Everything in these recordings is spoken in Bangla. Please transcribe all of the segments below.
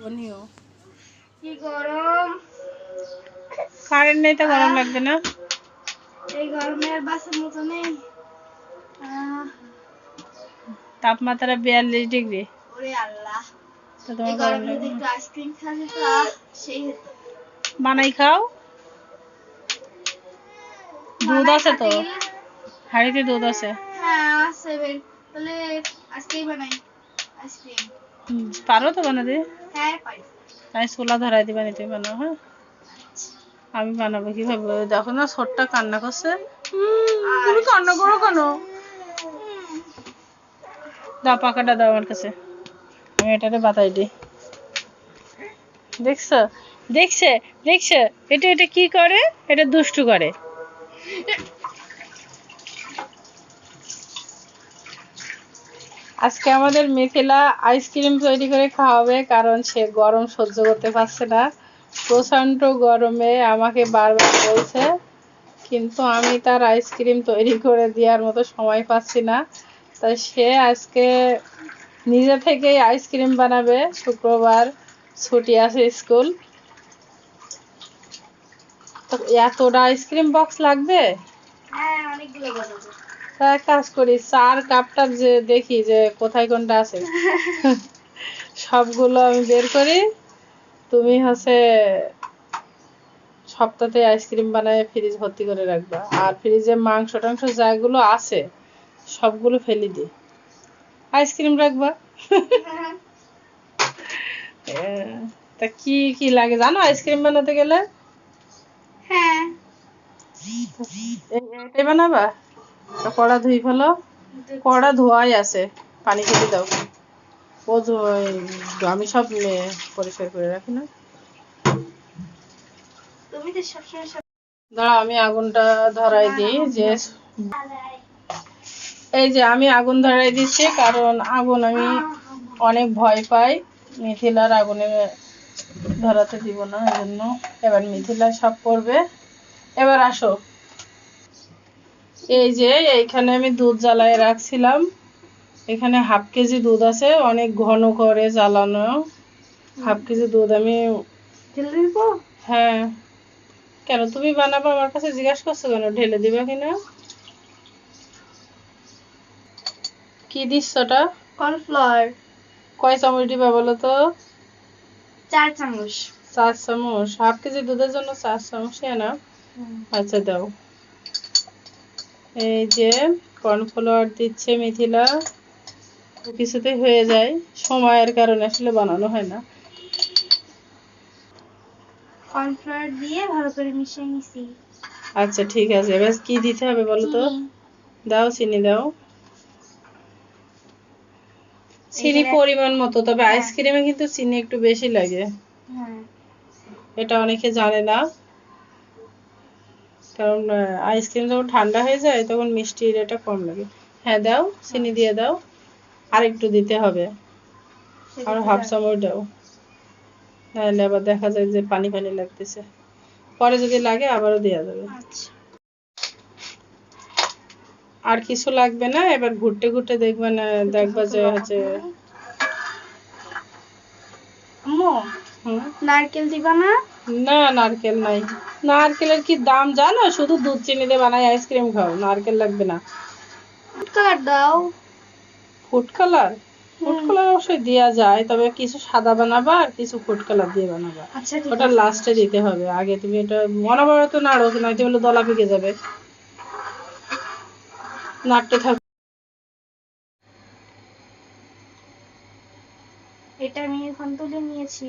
বনিও কি গরম। কারেন্ট নেই তো গরম লাগবে না? এই গরমে আর বাসের মতো নেই। তাপমাত্রা বিয়াল্লিশ ডিগ্রি। ওরে আল্লাহ। তো তোমার গরম গরমে যদি লাগবে একটু আইসক্রিম খাওয়া যেত সেই বানাই খাও। দুধ আছে তো? হাড়িতে দুধ আছে। হ্যাঁ আছে তাহলে আজকেই বানাই। আইসক্রিম। পারো তো বানাতে? হ্যাঁ। তাই চুলা ধরাই দিবা নিতে বানাও হ্যাঁ? আমি বানাবো কীভাবে? দেখো না, ছোট্টা কান্না করছে। তুমি কান্না করো কেন? দাও, পাকাটা দাও আমার কাছে। আমি এটাতে বাতাই দিই। দেখছ? দেখছে? দেখছে? এটা এটা কি করে? এটা দুষ্টু করে। আজকে আমাদের মিথিলা আইসক্রিম তৈরি করে খাওয়াবে, কারণ সে গরম সহ্য করতে পারছে না। প্রচণ্ড গরমে আমাকে বারবার বলছে, কিন্তু আমি তার আইসক্রিম তৈরি করে দেওয়ার মতো সময় পাচ্ছি না। তাই সে আজকে নিজে থেকেই আইসক্রিম বানাবে, শুক্রবার ছুটি আছে স্কুল। তো এতটা আইসক্রিম বক্স লাগবে? হ্যাঁ অনেকগুলো বানাবো। এক কাজ করি। চার কাপটা যে দেখি যে কোথায় কোনটা আছে। সবগুলো আমি বের করি। তুমি হচ্ছে সপ্তাহে আইসক্রিম বানায় ফ্রিজ ভর্তি করে রাখবা। আর ফ্রিজে মাংস টাংস যাগুলো আছে সবগুলো ফেলে দি আইসক্রিম রাখবা। তা কি কি লাগে জানো আইসক্রিম বানাতে গেলে? হ্যাঁ। এটাই বানাবা? তা কড়া ধুই ফেলো। কড়া ধোয়াই আছে। পানি খেতে দাও। ও আমি সব পরিষ্কার করে রাখি না। দাঁড়া আমি আগুনটা ধরাই দিই যে এই যে আমি আগুন ধরাই দিচ্ছি কারণ আগুন আমি অনেক ভয় পাই। মিথিলার আগুনে ধরাতে দিব না এই জন্য এবার মিথিলা সব করবে। এবার আসো। এই যে এইখানে আমি দুধ জ্বালায় রাখছিলাম। এখানে হাফ কেজি দুধ আছে অনেক ঘন করে জ্বালানো। হাফ কেজি দুধ আমি হ্যাঁ। কেন তুমি বানাবো? আমার কাছে জিজ্ঞাসা করছ কেন? ঢেলে দিবা কিনা? কি দিচ্ছ ওটা? কর্নফ্লাওয়ার। কয় চামচ দিবা বলো তো? চার চামচ। চার চামচ। হাফ কেজি দুধের জন্য চার চামচ না? আচ্ছা দাও। এই যে কর্নফ্লাওয়ার দিচ্ছে মিথিলা কিছুতে হয়ে যায় সময়ের কারণে আসলে বানানো হয় না। কর্নফ্লাওয়ার দিয়ে ভালো করে মিশিয়ে নিছি। আচ্ছা ঠিক আছে। এবার কি দিতে হবে বলো তো? দাও চিনি দাও। চিনি পরিমাণ মতো তবে হ্যাঁ। আইসক্রিমে কিন্তু চিনি একটু বেশি লাগে। হ্যাঁ। এটা অনেকে জানে না। কারণ আইসক্রিম যখন ঠান্ডা হয়ে যায় তখন মিষ্টির এটা কম লাগে। হ্যাঁ দাও চিনি দিয়ে দাও। আর একটু দিতে হবে। আর হাফ চামচ দাও। নাহলে আবার দেখা যায় যে পানি পানি লাগতেছে। পরে যদি লাগে আবারও দেওয়া যাবে। আচ্ছা। আর কিছু লাগবে না? এবার ঘুরতে ঘুরতে দেখবে না দেখবা যে হচ্ছে নারকেল দিবা না? না নারকেল নাই। নারকেলের কি দাম জানো? শুধু দুধ চিনি দিয়ে বানাই আইসক্রিম খাও নারকেল লাগবে না। ফুড কালার দাও। ফুড কালার ফুড কালার অবশ্যই দেওয়া যায় তবে কিছু সাদা বানাবা আর কিছু ফুড কালার দিয়ে বানাবা। আচ্ছা ঠিক ওটা লাস্টে দিতে হবে। আগে তুমি এটা মনে করো তো নাড়ো নয়তো হলে দলা পেকে যাবে। নাড়তে থাক এটা আমি এখন তুলে নিয়েছি।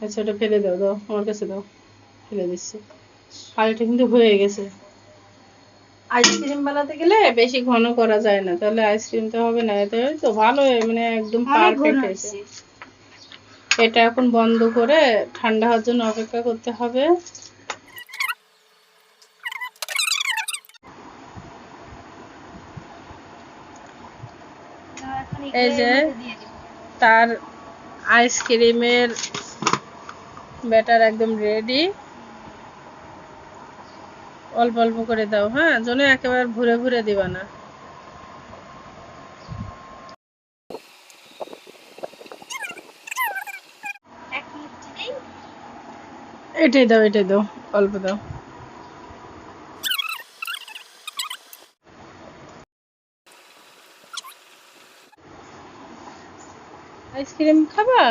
আচ্ছা ওটা ফেলে দাও দাও আমার কাছে দাও। ফেলে দিচ্ছি আর এটা কিন্তু হয়ে গেছে। আইসক্রিম বানাতে গেলে বেশি ঘন করা যায় না তাহলে আইসক্রিম তো হবে না এটা তো ভালো মানে একদম পারফেক্ট হয়েছে। এটা এখন বন্ধ করে ঠান্ডা হওয়ার জন্য অপেক্ষা করতে হবে। এই যে। তার আইসক্রিমের ব্যাটার একদম রেডি অল্প অল্প করে দাও হ্যাঁ? যেন একেবারে ঘুরে ঘুরে দিবা না। এটাই দাও এটাই দাও, অল্প দাও। আইসক্রিম খাবা?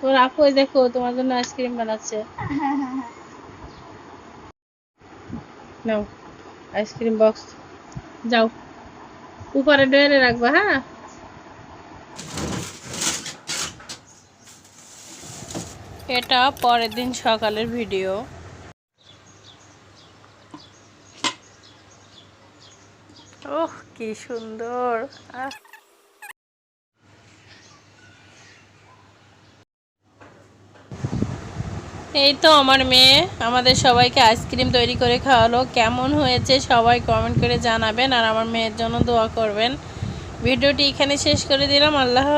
তোর আপু দেখো, তোমার জন্য আইসক্রিম বানাচ্ছে। নাও, আইসক্রিম বক্স। যাও। উপরে ডেরে রাখব হ্যাঁ? এটা পরের দিন সকালের ভিডিও। ওহ, কি সুন্দর। আহ। এই তো আমার মেয়ে, আমাদের সবাইকে আইসক্রিম তৈরি করে খাওয়ালো। কেমন হয়েছে সবাই কমেন্ট করে জানাবেন আর আমার মেয়ের জন্য দোয়া করবেন। ভিডিওটি এখানে শেষ করে দিলাম। আল্লাহ।